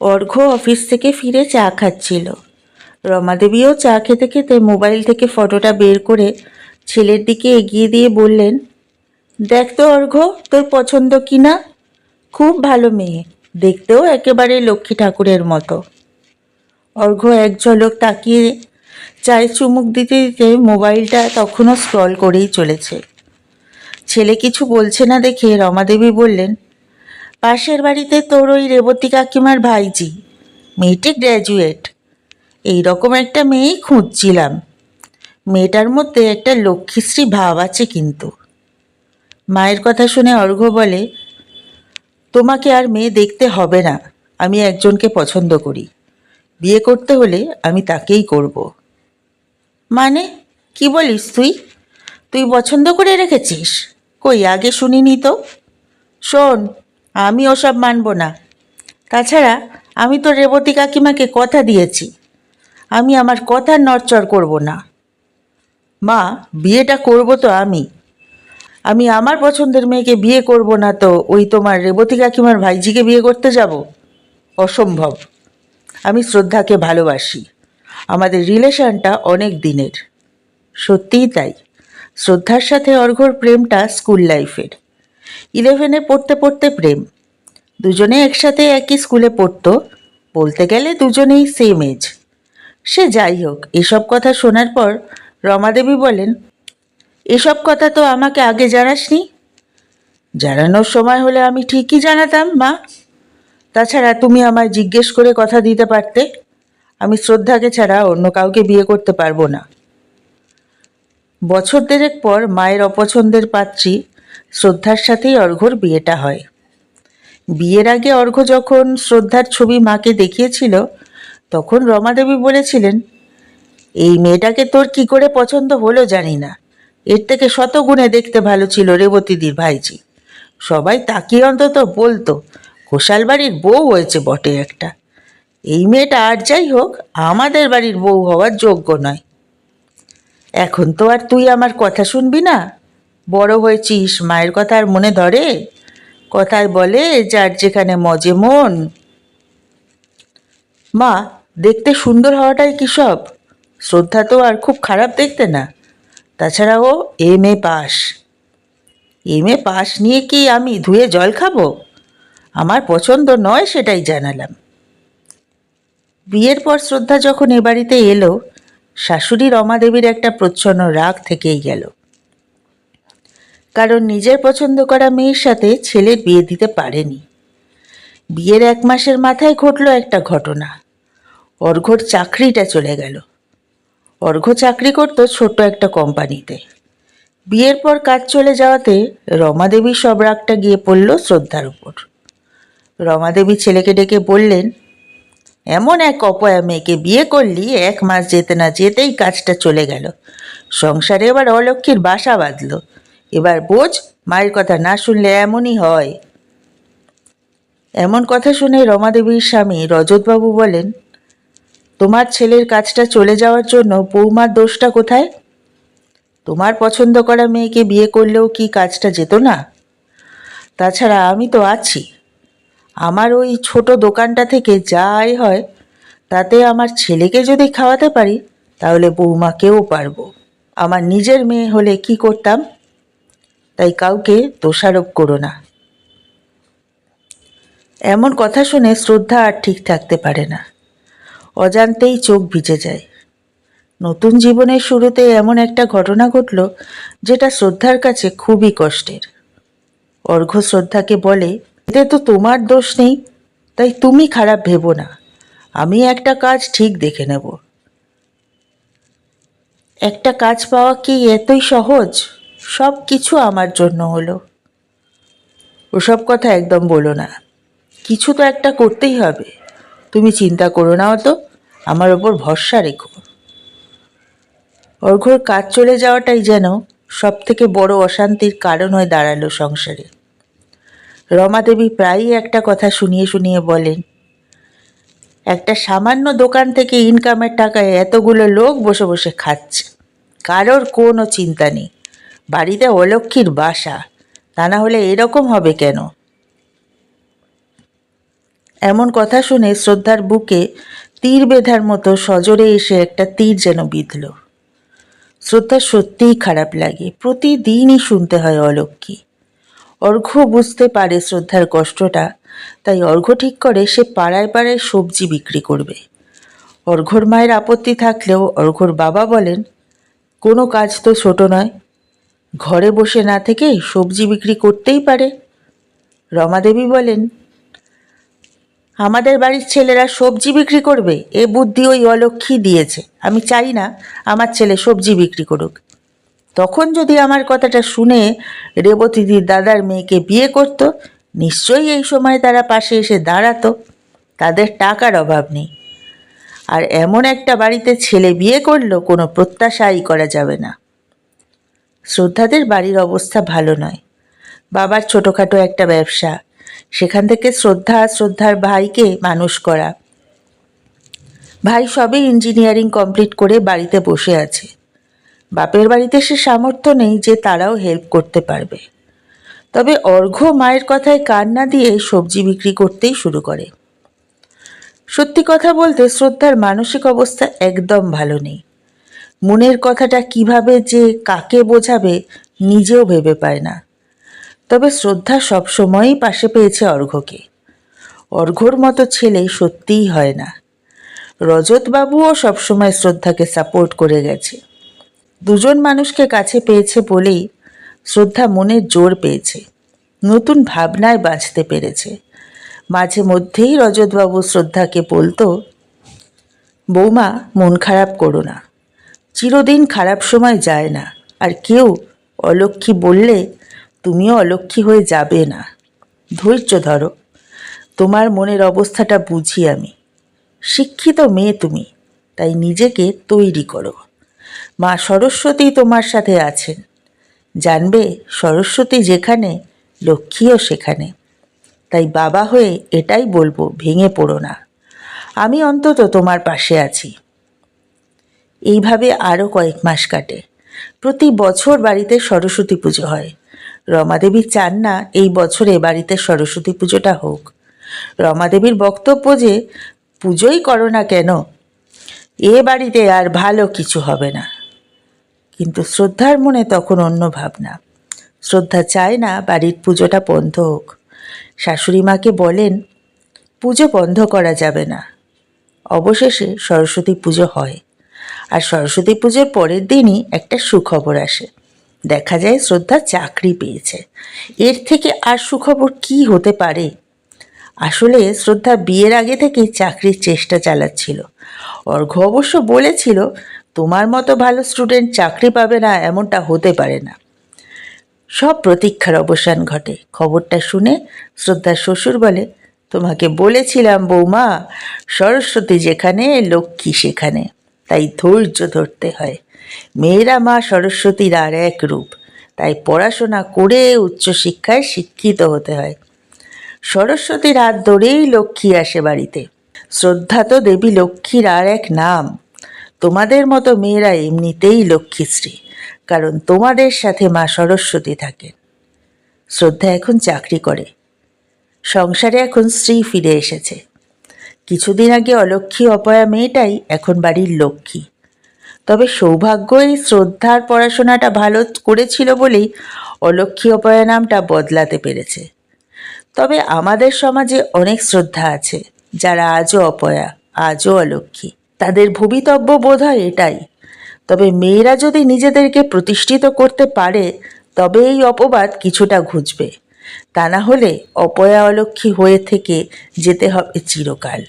অর্ঘ্য office থেকে ফিরে চা খাচ্ছিল। রমাদেবীও চা খেতে খেতে মোবাইল থেকে ফটোটা বের করে ছেলের দিকে এগিয়ে দিয়ে বললেন, দেখ তো অর্ঘ্য তোর পছন্দ কি না? খুব ভালো মেয়ে, দেখতেও একেবারে লক্ষ্মী ঠাকুরের মতো। অর্ঘ্য এক ঝলক তাকিয়ে চায়ে চুমুক দিতে দিতে মোবাইলটা তখনও স্ক্রল করেই চলেছে। ছেলে কিছু বলছে না দেখে রমাদেবী বললেন পাশের বাড়িতে তোর ওই রেবতী কাকিমার ভাইজি, মেয়েটি গ্র্যাজুয়েট এই রকম একটা মেয়েই খুঁজছিলাম। মেয়েটার মধ্যে একটা লক্ষ্মীশ্রী ভাব আছে কিন্তু। মায়ের কথা শুনে অর্ঘ্য বলে, তোমাকে আর মেয়ে দেখতে হবে না, আমি একজনকে পছন্দ করি। বিয়ে করতে হলে আমি তাকেই করব। মানে? কি বলিস তুই? তুই পছন্দ করে রেখেছিস? কই, আগে শুনিনি তো? শোন আমি ওসব মানব না। তাছাড়া আমি তো রেবতী কাকিমাকে কথা দিয়েছি। আমি আমার কথার নড়চড় করব না। মা, বিয়েটা করব তো আমি। আমি আমার পছন্দের মেয়েকে বিয়ে করব না তো ওই তোমার রেবতী কাকিমার ভাইজিকে বিয়ে করতে যাব? অসম্ভব। আমি শ্রদ্ধাকে ভালোবাসি। আমাদের রিলেশনটা অনেক দিনের। সত্যিই তাই। শ্রদ্ধার সাথে অর্ঘর প্রেমটা স্কুল লাইফের। ইলেভেনে পড়তে পড়তে প্রেম। দুজনে একসাথে একই স্কুলে পড়তো, বলতে গেলে দুজনেই সেম এজ সে যাই হোক, এসব কথা শোনার পর রমাদেবী বলেন, এসব কথা তো আমাকে আগে জানাসনি। জানানোর সময় হলে আমি ঠিকই জানাতাম, মা। তাছাড়া তুমি আমায় জিজ্ঞেস করে কথা দিতে পারতে। আমি শ্রদ্ধাকে ছাড়া অন্য কাউকে বিয়ে করতে পারব না। বছর দেড়েক পর মায়ের অপছন্দের পাত্রী শ্রদ্ধার সাথেই অর্ঘ্যর বিয়েটা হয়। বিয়ের আগে অর্ঘ্য যখন শ্রদ্ধার ছবি মাকে দেখিয়েছিল, তখন রমাদেবী বলেছিলেন, এই মেয়েটাকে তোর কি করে পছন্দ হলো জানি না। এর থেকে শতগুণে দেখতে ভালো ছিল রেবতীদির ভাইজি। সবাই তাকিয়ে অন্তত বলতো ঘোষাল বাড়ির বউ হয়েছে বটে একটা। এই মেয়েটা আর যাই হোক, আমাদের বাড়ির বউ হওয়ার যোগ্য নয়। এখন তো আর তুই আমার কথা শুনবি না? বড় হয়েছিস, মায়ের কথা আর মনে ধরে? কথায় বলে, যার যেখানে মজে মন। মা, দেখতে সুন্দর হওয়াটাই কি সব? শ্রদ্ধা তো আর খুব খারাপ দেখতে না। তাছাড়া ও M A pass. M A pass নিয়ে কি আমি ধুয়ে জল খাব? আমার পছন্দ নয় সেটাই জানালাম। বিয়ের পর শ্রদ্ধা যখন এ বাড়িতে এলো, শাশুড়ি রমাদেবীর একটা প্রচ্ছন্ন রাগ থেকেই গেল। কারণ নিজের পছন্দ করা মেয়ের সাথে ছেলের বিয়ে দিতে পারেনি। বিয়ের এক মাসের মাথায় ঘটলো একটা ঘটনা। অর্ঘর চাকরিটা চলে গেল। অর্ঘ্য চাকরি করতো ছোট্ট একটা কোম্পানিতে। বিয়ের পর কাজ চলে যাওয়াতে রমাদেবী সব রাগটা গিয়ে পড়ল শ্রদ্ধার উপর। রমাদেবী ছেলেকে ডেকে বললেন, এমন এক অপয়া মেয়েকে বিয়ে করলি, এক মাস যেতে না যেতেই কাজটা চলে গেল। সংসারে এবার অলক্ষীর বাসা বাঁধল। এবার বোঝ, মায়ের কথা না শুনলে এমনই হয়। এমন কথা শুনে রমাদেবীর স্বামী রজতবাবু বলেন, তোমার ছেলের কাজটা চলে যাওয়ার জন্য বৌমার দোষটা কোথায়? তোমার পছন্দ করা মেয়েকে বিয়ে করলেও কি কাজটা যেত না? তাছাড়া আমি তো আছি। আমার ওই ছোট দোকানটা থেকে যা আয় হয়, তাতে আমার ছেলেকে যদি খাওয়াতে পারি, তাহলে বৌমাকেও পারব। আমার নিজের মেয়ে হলে কি করতাম? তাই কাউকে দোষারোপ করো না। এমন কথা শুনে শ্রদ্ধা আর ঠিক থাকতে পারে না। অজান্তেই চোখ ভিজে যায়। নতুন জীবনের শুরুতে এমন একটা ঘটনা ঘটল যেটা শ্রদ্ধার কাছে খুবই কষ্টের। অর্ঘ্য শ্রদ্ধাকে বলে, এতে তো তোমার দোষ নেই, তাই তুমি খারাপ ভেবো না। আমি একটা কাজ ঠিক দেখে নেব। একটা কাজ পাওয়া কি এতই সহজ? সব কিছু আমার জন্য হলো। ওসব কথা একদম বলো না। কিছু তো একটা করতেই হবে। তুমি চিন্তা করো না অত। আমার ওপর ভরসা রেখো। অর্ঘ্যর কাজ চলে যাওয়াটাই যেন সব থেকে বড় অশান্তির কারণ হয়ে দাঁড়াল সংসারে। রমাদেবী প্রায়ই একটা কথা শুনিয়ে শুনিয়ে বলেন, একটা সামান্য দোকান থেকে ইনকামের টাকায় এতগুলো লোক বসে বসে খাচ্ছে। কারোর কোনো চিন্তা নেই। বাড়িতে অলক্ষীর বাসা, তা না হলে এরকম হবে কেন? এমন কথা শুনে শ্রদ্ধার বুকে তীর বেঁধার মতো সজোরে এসে একটা তীর যেন বিঁধল। শ্রদ্ধার সত্যিই খারাপ লাগে, প্রতিদিনই শুনতে হয় অলক্ষ্মী। অর্ঘ্য বুঝতে পারে শ্রদ্ধার কষ্টটা, তাই অর্ঘ্য ঠিক করে সে পাড়ায় পাড়ায় সবজি বিক্রি করবে। অর্ঘ্যর মায়ের আপত্তি থাকলেও অর্ঘ্যর বাবা বলেন, কোনো কাজ তো ছোট নয় ঘরে বসে না থেকে সবজি বিক্রি করতেই পারে। রমাদেবী বলেন, আমাদের বাড়ির ছেলেরা সবজি বিক্রি করবে, এ বুদ্ধি ওই অলক্ষী দিয়েছে। আমি চাই না আমার ছেলে সবজি বিক্রি করুক। তখন যদি আমার কথাটা শুনে রেবতীদির দাদার মেয়েকে বিয়ে করত, নিশ্চয়ই এই সময় তারা পাশে এসে দাঁড়াতো। তাদের টাকার অভাব নেই। আর এমন একটা বাড়িতে ছেলে বিয়ে করল, কোনো প্রত্যাশাই করা যাবে না। শ্রদ্ধাদের বাড়ির অবস্থা ভালো নয়। বাবার ছোটোখাটো একটা ব্যবসা। সেখান থেকে শ্রদ্ধা শ্রদ্ধার ভাইকে মানুষ করা। ভাই সবই ইঞ্জিনিয়ারিং কমপ্লিট করে বাড়িতে বসে আছে। বাপের বাড়িতে সে সামর্থ্য নেই যে তারাও হেল্প করতে পারবে। তবে অর্ঘ্য মায়ের কথায় কান না দিয়ে সবজি বিক্রি করতেই শুরু করে। সত্যি কথা বলতে শ্রদ্ধার মানসিক অবস্থা একদম ভালো নেই। মনের কথাটা কীভাবে যে কাকে বোঝাবে নিজেও ভেবে পায় না। তবে শ্রদ্ধা সবসময়ই পাশে পেয়েছে অর্ঘ্যকে। অর্ঘ্যর মতো ছেলে সত্যিই হয় না। রজতবাবুও সবসময় শ্রদ্ধাকে সাপোর্ট করে গেছে। দুজন মানুষকে কাছে পেয়েছে বলেই শ্রদ্ধা মনের জোর পেয়েছে। নতুন ভাবনায় বাঁচতে পেরেছে। মাঝে মধ্যেই রজতবাবু শ্রদ্ধাকে বলতো, বৌমা, মন খারাপ করো না। চিরদিন খারাপ সময় যায় না। আর কেউ অলক্ষী বললে, তুমিও অলক্ষী হয়ে যাবে না। ধৈর্য ধরো। তোমার মনের অবস্থাটা বুঝি আমি। শিক্ষিত মেয়ে তুমি, তাই নিজেকে তৈরি করো। মা সরস্বতী তোমার সাথে আছেন। জানবে সরস্বতী যেখানে, লক্ষ্মীও সেখানে। তাই বাবা হয়ে এটাই বলব, ভেঙে পড়ো না। আমি অন্তত তোমার পাশে আছি। এইভাবে আরও কয়েক মাস কাটে। প্রতি বছর বাড়িতে সরস্বতী পুজো হয়। রমাদেবী চান না এই বছরে বাড়িতে সরস্বতী পুজোটা হোক। রমাদেবীর বক্তব্য যে, পুজোই করো না কেন, এ বাড়িতে আর ভালো কিছু হবে না। কিন্তু শ্রদ্ধার মনে তখন অন্য ভাবনা। শ্রদ্ধা চায় না বাড়ির পুজোটা বন্ধ হোক। শাশুড়ি মাকে বলেন, পুজো বন্ধ করা যাবে না। অবশেষে সরস্বতী পুজো হয়। আর সরস্বতী পুজোর পরের দিনই একটা সুখবর আসে। দেখা যায় শ্রদ্ধা চাকরি পেয়েছে। এর থেকে আর সুখবর কি হতে পারে? আসলে শ্রদ্ধা বিয়ের আগে থেকেই চাকরির চেষ্টা চালাচ্ছিল। অর্ঘ্য অবশ্য বলেছিল, তোমার মতো ভালো স্টুডেন্ট চাকরি পাবে না, এমনটা হতে পারে না। সব প্রতীক্ষার অবসান ঘটে। খবরটা শুনে শ্রদ্ধার শ্বশুর বলে, তোমাকে বলেছিলাম বৌমা, সরস্বতী যেখানে, লক্ষ্মী সেখানে। তাই ধৈর্য ধরতে হয়। মেয়েরা মা সরস্বতীর আর এক রূপ, তাই পড়াশোনা করে উচ্চশিক্ষায় শিক্ষিত হতে হয়। সরস্বতীর হাত ধরেই লক্ষ্মী আসে বাড়িতে। শ্রদ্ধা তো দেবী লক্ষ্মীর আর এক নাম। তোমাদের মতো মেয়েরা এমনিতেই লক্ষ্মীশ্রী, কারণ তোমাদের সাথে মা সরস্বতী থাকেন। শ্রদ্ধা এখন চাকরি করে। সংসারে এখন স্ত্রী ফিরে এসেছে। কিছুদিন আগে অলক্ষ্মী অপয়া মেয়েটাই এখন বাড়ির লক্ষ্মী। তবে সৌভাগ্য এই শ্রদ্ধার পড়াশোনাটা ভালো করেছিল বলেই অলক্ষ্মী অপয়া নামটা বদলাতে পেরেছে। তবে আমাদের সমাজে অনেক শ্রদ্ধা আছে, যারা আজও অপয়া, আজও অলক্ষ্মী তাদের ভবিতব্য বোধ হয় এটাই। তবে মেয়েরা যদি নিজেদেরকে প্রতিষ্ঠিত করতে পারে, তবে এই অপবাদ কিছুটা ঘুচবে। তা না হলে অপয়া অলক্ষী হয়ে থেকে যেতে হবে চিরকাল।